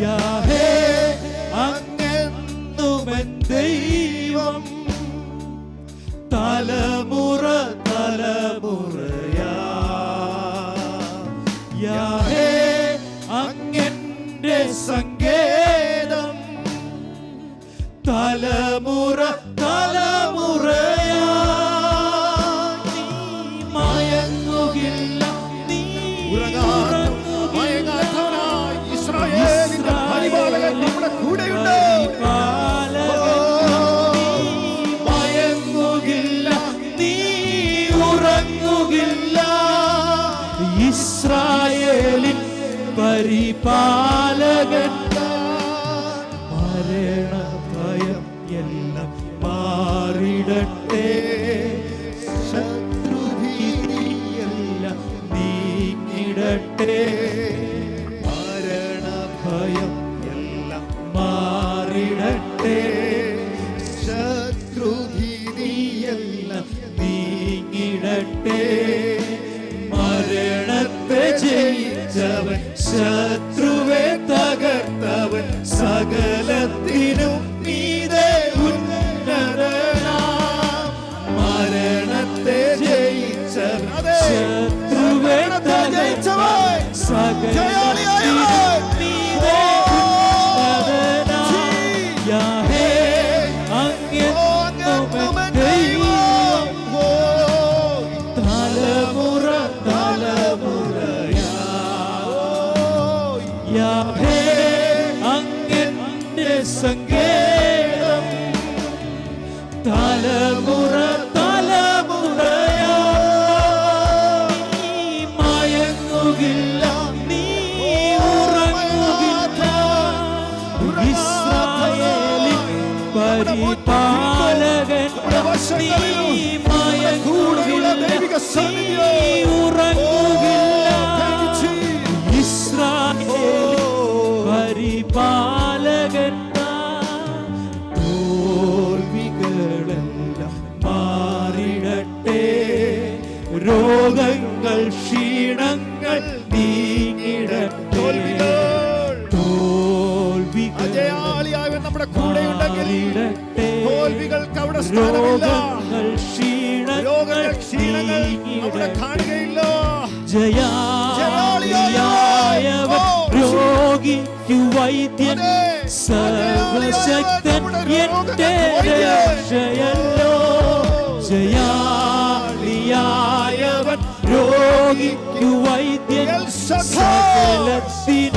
യാഹേ അങ്ങെന്നുമെൻ ദൈവം. തലമുറ തലമുറയാ. യാഹേ അങ്ങെന്റെ സങ്കേതം ഉറങ്ങുകില്ല ഇസ്രായേലിൻ പരിപാലകൻ. മരണ ഭയം എല്ലാം മാറിടട്ടെ. ശത്രുഭീതിയെല്ലാം നീങ്ങിടട്ടെ മരണ ഭയം എല്ലാം മാറിടട്ടെ. ശത്രുഭീതിയെല്ലാം നീങ്ങിടട്ടെ ജയിച്ചവൻ ശത്രുവെ തകർത്തവൻ സകലത്തിനും നീതേ ഉന്നതനാം മരണത്തെ ജയിച്ചവൻ ശത്രുവേ ശത്രുവെ സകല. യാഹേ അങ്ങന്റെ സങ്കേതം. തലമുറ തലമുറയാ. നീ മയങ്ങുകില്ല നീ ഉറങ്ങുകില്ല. ഇസ്രായേലിൻ പരിപാലകൻ നീ മയങ്ങുകില്ല ദൈവിക ഉറങ്ങുകില്ല പരിപാലകൻ തോൽവികളെല്ലാം മാറിടട്ടെ. രോഗങ്ങൾ ക്ഷീണങ്ങൾ നീങ്ങിടട്ടെ. തോൽവികൾ. തോൽവികൾ അജയാളിയായവൻ നമ്മുടെ കൂടെയുണ്ടെങ്കിൽ മാറിടട്ടെ. തോൽവികൾക്ക് അവിടെ സ്ഥാനമില്ല. രോഗങ്ങൾ ക്ഷീണങ്ങൾ രോഗങ്ങൾ ക്ഷീണങ്ങൾ അവിടെ കാണുകയില്ല. ജയാളിയായവൻ സർവശക്തൻ എന്റെ. രക്ഷയല്ലോ ജയാളിയായവൻ രോഗിക്കു വൈദ്യൻ സർവശക്തൻ സകലത്തിൻ